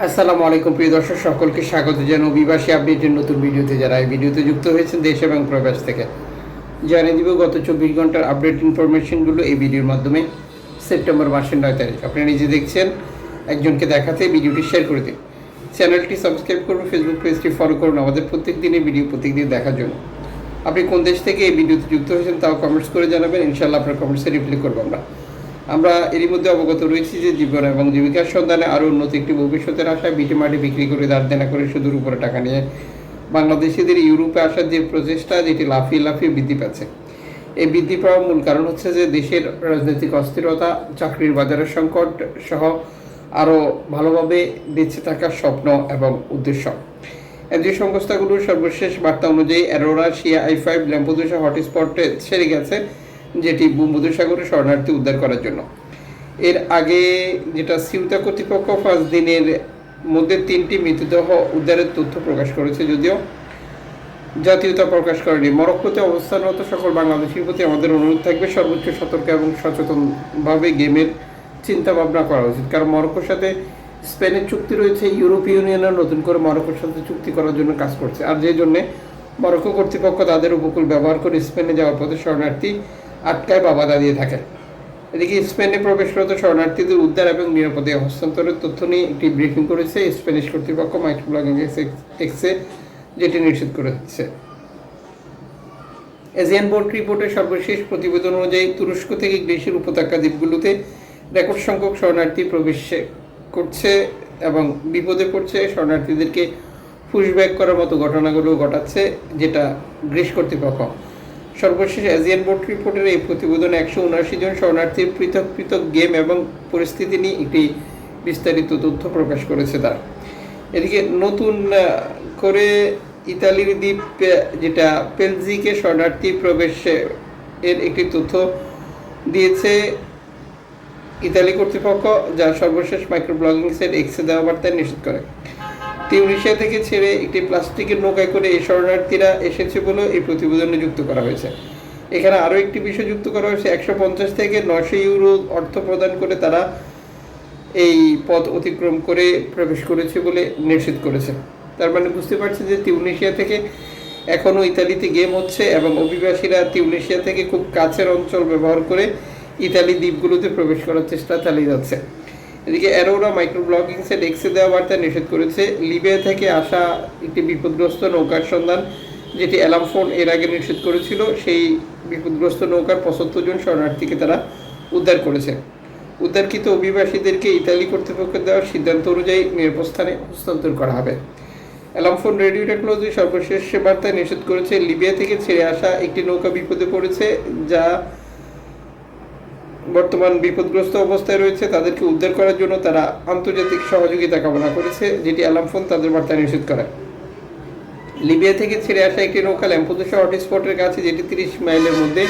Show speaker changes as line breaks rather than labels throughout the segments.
আসসালামু আলাইকুম, প্রিয় দর্শক, সকলকে স্বাগত জানাই অভিবাসী আপডেটের নতুন ভিডিওতে। যারা এই ভিডিওতে যুক্ত হয়েছেন দেশ এবং প্রবাস থেকে, জানিয়ে দিব গত চব্বিশ ঘণ্টার আপডেট ইনফরমেশনগুলো এই ভিডিওর মাধ্যমে। সেপ্টেম্বর মাসের নয় তারিখ। আপনি নিজে দেখছেন, একজনকে দেখাতে ভিডিওটি শেয়ার করে দিন চ্যানেলটি সাবস্ক্রাইব করুন ফেসবুক পেজটি ফলো করুন, আমাদের প্রত্যেক দিনের ভিডিও প্রত্যেক দিন দেখার জন্য। আপনি কোন দেশ থেকে এই ভিডিওতে যুক্ত হয়েছেন তাও কমেন্টস করে জানাবেন ইনশাল্লাহ আপনার কমেন্টসে রিপ্লাই করব আমরা। আমরা এরই মধ্যে অবগত রয়েছি যে জীবন এবং জীবিকার সন্ধানে আরও উন্নত একটি ভবিষ্যতের আশায় বিটি মাটি বিক্রি করে দাঁড় দেনা করে সুদূর উপরে টাকা নিয়ে বাংলাদেশিদের ইউরোপে আসার যে প্রচেষ্টা, যেটি লাফিয়ে লাফিয়ে বৃদ্ধি পাচ্ছে। এই বৃদ্ধি পাওয়ার মূল কারণ হচ্ছে যে দেশের রাজনৈতিক অস্থিরতা, চাকরির বাজারের সংকট সহ আরও ভালোভাবে বেঁচে থাকার স্বপ্ন এবং উদ্দেশ্য। এনজিও সংস্থাগুলোর সর্বশেষ বার্তা অনুযায়ী Aurora, Shia, I five, Lampedusa হটস্পটে ছেড়ে গেছে। যেটি ভূমধ্যসাগরে শরণার্থী উদ্ধার করার জন্য। এর আগে যেটা সিউতা কর্তৃপক্ষ পাঁচ দিনের মধ্যে তিনটি মৃতদেহ উদ্ধারের তথ্য প্রকাশ করেছে যদিও জাতীয়তা প্রকাশ করেনি। মরক্কোতে অবস্থানরত সকল বাংলাদেশির প্রতি আমাদের অনুরোধ থাকবে সর্বোচ্চ সতর্ক এবং সচেতনভাবে গেমের চিন্তা ভাবনা করা উচিত। কারণ মরক্কোর সাথে স্পেনের চুক্তি রয়েছে, ইউরোপীয় ইউনিয়নের নতুন করে মরক্কোর সাথে চুক্তি করার জন্য কাজ করছে। আর যে জন্যে মরক্কো কর্তৃপক্ষ তাদের উপকূল ব্যবহার করে স্পেনে যাওয়ার পথে শরণার্থী আটকায় বা বাধা দিয়ে থাকে। এদিকে স্পেনে প্রবেশরত শরণার্থীদের উদ্ধার এবং নিরাপদে হস্তান্তরের তথ্য নিয়ে একটি ব্রিফিং করেছে স্প্যানিশ কর্তৃপক্ষ মাইক্রোব্লগিং এক্সে যেটি নিশ্চিত করেছে এজিয়ান বোর্ড রিপোর্টের সর্বশেষ প্রতিবেদন অনুযায়ী তুরস্ক থেকে গ্রীসের উপত্যকা দ্বীপগুলোতে রেকর্ড সংখ্যক শরণার্থী প্রবেশ করছে এবং বিপদে পড়ছে। শরণার্থীদেরকে পুশব্যাক করার মতো ঘটনাগুলো ঘটাচ্ছে, যেটা গ্রীস কর্তৃপক্ষ। সর্বশেষ এজিয়ান বোর্ড রিপোর্টের এই প্রতিবেদনে একশো উনআশি জন শরণার্থীর পৃথক পৃথক গেম এবং পরিস্থিতি নিয়ে একটি বিস্তারিত তথ্য প্রকাশ করেছে তার। এদিকে নতুন করে ইতালির দ্বীপ যেটা পেলজিকে শরণার্থী প্রবেশ এর একটি তথ্য দিয়েছে ইতালি কর্তৃপক্ষ, যা সর্বশেষ মাইক্রো ব্লগিং সেট এক্সে দেওয়া বার্তায় নিষেধ করে। তিউনিশিয়া থেকে ছেড়ে একটি প্লাস্টিকের নৌকায় করে এই শরণার্থীরা এসেছে বলে এই প্রতিবেদনে যুক্ত করা হয়েছে। এখানে আরও একটি বিষয় যুক্ত করা হয়েছে, একশো পঞ্চাশ থেকে নশো ইউরো অর্থ প্রদান করে তারা এই পথ অতিক্রম করে প্রবেশ করেছে বলে নিশ্চিত করেছে। তার মানে বুঝতে পারছি যে তিউনিশিয়া থেকে এখনও ইতালিতে গেম হচ্ছে এবং অভিবাসীরা তিউনিশিয়া থেকে খুব কাছের অঞ্চল ব্যবহার করে ইতালি দ্বীপগুলোতে প্রবেশ করার চেষ্টা চালিয়ে যাচ্ছে। এদিকে অ্যারোরা মাইক্রো ব্লগিং সেট এক্সে দেওয়া বার্তা নিষেধ করেছে। লিবিয়া থেকে আসা একটি বিপদগ্রস্ত নৌকার সন্ধান, যেটি অ্যালাম ফোন এর আগে নিষেধ করেছিল, সেই বিপদগ্রস্ত নৌকার পঁচাত্তর জন শরণার্থীকে তারা উদ্ধার করেছে। উদ্ধারকৃত অভিবাসীদেরকে ইতালি কর্তৃপক্ষ দেওয়ার সিদ্ধান্ত অনুযায়ী নিরাপদ স্থানে হস্তান্তর করা হবে। অ্যালামফোন রেডিও টেকনোলজি সর্বশেষ বার্তায় নিষেধ করেছে। লিবিয়া থেকে ছেড়ে আসা একটি নৌকা বিপদে পড়েছে, যা বর্তমান বিপদগ্রস্ত অবস্থায় রয়েছে, তাদেরকে উদ্ধার করার জন্য তারা আন্তর্জাতিক সহযোগিতা কামনা করেছে, যেটি অ্যালামফোন তাদের বার্তা নিষেধ করে। লিবিয়া থেকে ছেড়ে আসা একটি নৌকা ল্যাম্পোদোসা হটস্পটের কাছে, যেটি তিরিশ মাইলের মধ্যে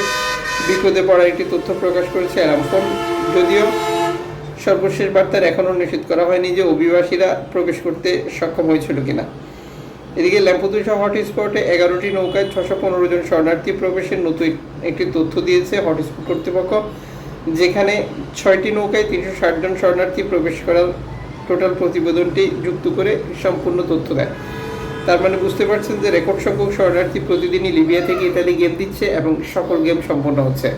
বিপদে পড়ার একটি তথ্য প্রকাশ করেছে অ্যালামফোন যদিও সর্বশেষ বার্তার এখনও নিষেধ করা হয়নি যে অভিবাসীরা প্রবেশ করতে সক্ষম হয়েছিল কিনা। এদিকে ল্যাম্পোদোসা হটস্পটে এগারোটি নৌকায় ছশো পনেরো জন শরণার্থী প্রবেশের নতুন একটি তথ্য দিয়েছে হটস্পট কর্তৃপক্ষ। যেখানে ছয়টি নৌকায় তিনশো ষাট জন শরণার্থী প্রবেশ করার টোটাল প্রতিবেদনটি যুক্ত করে সম্পূর্ণ তথ্য দেয়। তার মানে বুঝতে পারছেন যে রেকর্ড সংখ্যক শরণার্থী প্রতিদিনই লিবিয়া থেকে ইতালি গেম দিচ্ছে এবং সকল গেম সম্পন্ন হচ্ছে।